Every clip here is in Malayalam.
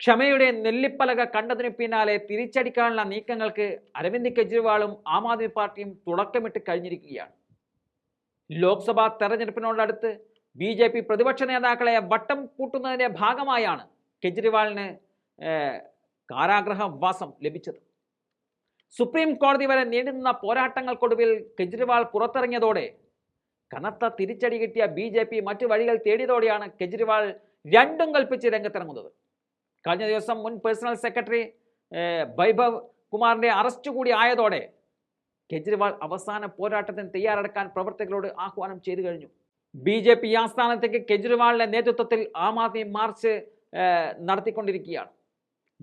ക്ഷമയുടെ നെല്ലിപ്പലക കണ്ടതിനു പിന്നാലെ തിരിച്ചടിക്കാനുള്ള നീക്കങ്ങൾക്ക് അരവിന്ദ് കെജ്രിവാളും ആം ആദ്മി പാർട്ടിയും തുടക്കമിട്ട് കഴിഞ്ഞിരിക്കുകയാണ്. ലോക്സഭാ തെരഞ്ഞെടുപ്പിനോടടുത്ത് ബി ജെ പി പ്രതിപക്ഷ നേതാക്കളെ വട്ടം കൂട്ടുന്നതിന്റെ ഭാഗമായാണ് കെജ്രിവാളിന് കാരാഗ്രഹവാസം ലഭിച്ചത്. സുപ്രീം കോടതി വരെ നീണ്ടുനിന്ന പോരാട്ടങ്ങൾക്കൊടുവിൽ കെജ്രിവാൾ പുറത്തിറങ്ങിയതോടെ കനത്ത തിരിച്ചടി കിട്ടിയ ബി ജെ പി മറ്റു വഴികൾ തേടിയതോടെയാണ് കെജ്രിവാൾ രണ്ടും കൽപ്പിച്ച് രംഗത്തിറങ്ങുന്നത്. കഴിഞ്ഞ ദിവസം മുൻ പേഴ്സണൽ സെക്രട്ടറി വൈഭവ് കുമാറിന്റെ അറസ്റ്റ് കൂടി ആയതോടെ കെജ്രിവാൾ അവസാന പോരാട്ടത്തിന് തയ്യാറെടുക്കാൻ പ്രവർത്തകരോട് ആഹ്വാനം ചെയ്തു കഴിഞ്ഞു. ബി ജെ പി ആസ്ഥാനത്തേക്ക് കെജ്രിവാളിന്റെ നേതൃത്വത്തിൽ ആം ആദ്മി മാർച്ച് നടത്തിക്കൊണ്ടിരിക്കുകയാണ്.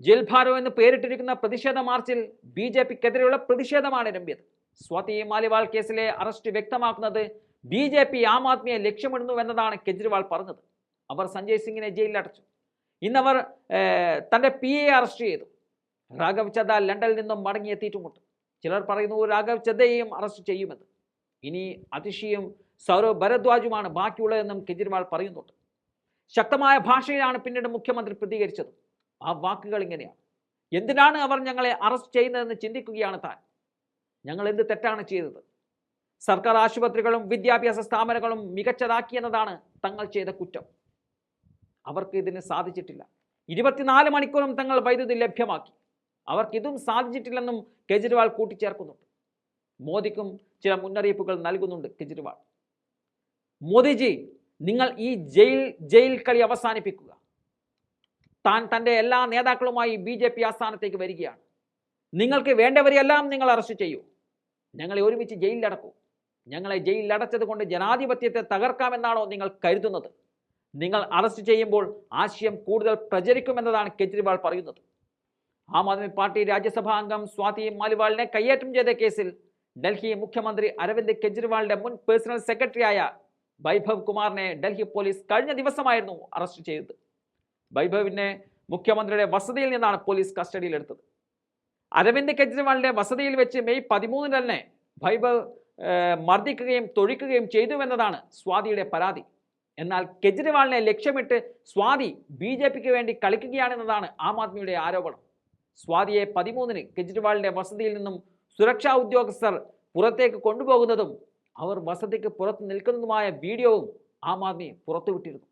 ജയിൽ ഭാരോ എന്ന് പേരിട്ടിരിക്കുന്ന പ്രതിഷേധ മാർച്ചിൽ ബി ജെ പിക്കെതിരെയുള്ള പ്രതിഷേധമാണ് രമ്യത് സ്വാതി മാലിവാൾ കേസിലെ അറസ്റ്റ് വ്യക്തമാക്കുന്നത് ബി ജെ പി ആം ആദ്മിയെ ലക്ഷ്യമിടുന്നുവെന്നതാണ് കെജ്രിവാൾ പറഞ്ഞത്. അവർ സഞ്ജയ് സിംഗിനെ ജയിലിൽ അടച്ചു. ഇന്നവർ തന്റെ പി എ അറസ്റ്റ് ചെയ്തു. രാഘവ് ചദ്ദ ലണ്ടനിൽ നിന്നും മടങ്ങിയെത്തിയിട്ടുമുണ്ട് ചിലർ പറയുന്നു രാഘവ് ചദ്ദയെയും അറസ്റ്റ് ചെയ്യുമെന്ന്. ഇനി അതിഷിയും സൗരവ് ഭരദ്വാജുമാണ് ബാക്കിയുള്ളതെന്നും കെജ്രിവാൾ പറയുന്നുണ്ട്. ശക്തമായ ഭാഷയിലാണ് പിന്നീട് മുഖ്യമന്ത്രി പ്രതികരിച്ചത്. ആ വാക്കുകൾ ഇങ്ങനെയാണ്. എന്തിനാണ് അവർ ഞങ്ങളെ അറസ്റ്റ് ചെയ്യുന്നതെന്ന് ചിന്തിക്കുകയാണ് താൻ? ഞങ്ങൾ എന്ത് തെറ്റാണ് ചെയ്തത്? സർക്കാർ ആശുപത്രികളും വിദ്യാഭ്യാസ സ്ഥാപനങ്ങളും മികച്ചതാക്കിയെന്നതാണ് തങ്ങൾ ചെയ്ത കുറ്റം. അവർക്ക് ഇതിന് സാധിച്ചിട്ടില്ല. ഇരുപത്തിനാല് മണിക്കൂറും തങ്ങൾ വൈദ്യുതി ലഭ്യമാക്കി. അവർക്കിതും സാധിച്ചിട്ടില്ലെന്നും കെജ്രിവാൾ കൂട്ടിച്ചേർക്കുന്നുണ്ട്. മോദിക്കും ചില മുന്നറിയിപ്പുകൾ നൽകുന്നുണ്ട് കെജ്രിവാൾ. മോദിജി നിങ്ങൾ ഈ ജയിൽ ജയിൽ കളി അവസാനിപ്പിക്കുക. താൻ തന്റെ എല്ലാ നേതാക്കളുമായി ബി ജെ പി ആസ്ഥാനത്തേക്ക് വരികയാണ്. നിങ്ങൾക്ക് വേണ്ടവരെയെല്ലാം നിങ്ങൾ അറസ്റ്റ് ചെയ്യൂ. ഞങ്ങളെ ഒരുമിച്ച് ജയിലിലടക്കൂ. ഞങ്ങളെ ജയിലിലടച്ചത് കൊണ്ട് ജനാധിപത്യത്തെ തകർക്കാമെന്നാണോ നിങ്ങൾ കരുതുന്നത്? നിങ്ങൾ അറസ്റ്റ് ചെയ്യുമ്പോൾ ആശയം കൂടുതൽ പ്രചരിക്കുമെന്നതാണ് കെജ്രിവാൾ പറയുന്നത്. ആം ആദ്മി പാർട്ടി രാജ്യസഭാ അംഗം സ്വാതി മാലിവാളിനെ കയ്യേറ്റം ചെയ്ത കേസിൽ ഡൽഹി മുഖ്യമന്ത്രി അരവിന്ദ് കെജ്രിവാളിന്റെ മുൻ പേഴ്സണൽ സെക്രട്ടറിയായ വൈഭവ് കുമാറിനെ ഡൽഹി പോലീസ് കഴിഞ്ഞ ദിവസമായിരുന്നു അറസ്റ്റ് ചെയ്തത്. വൈഭവിനെ മുഖ്യമന്ത്രിയുടെ വസതിയിൽ നിന്നാണ് പോലീസ് കസ്റ്റഡിയിലെടുത്തത്. അരവിന്ദ് കെജ്രിവാളിന്റെ വസതിയിൽ വെച്ച് മെയ് പതിമൂന്നിന് തന്നെ വൈഭവ് മർദ്ദിക്കുകയും തൊഴിക്കുകയും ചെയ്തുവെന്നതാണ് സ്വാതിയുടെ പരാതി. എന്നാൽ കെജ്രിവാളിനെ ലക്ഷ്യമിട്ട് സ്വാതി ബി ജെ പിക്ക് വേണ്ടി കളിക്കുകയാണെന്നതാണ് ആം ആദ്മിയുടെ ആരോപണം. സ്വാതിയെ പതിമൂന്നിന് കെജ്രിവാളിന്റെ വസതിയിൽ നിന്നും സുരക്ഷാ ഉദ്യോഗസ്ഥർ പുറത്തേക്ക് കൊണ്ടുപോകുന്നതും അവർ വസതിക്ക് പുറത്ത് നിൽക്കുന്നതുമായ വീഡിയോവും ആം ആദ്മി പുറത്തുവിട്ടിരുന്നു.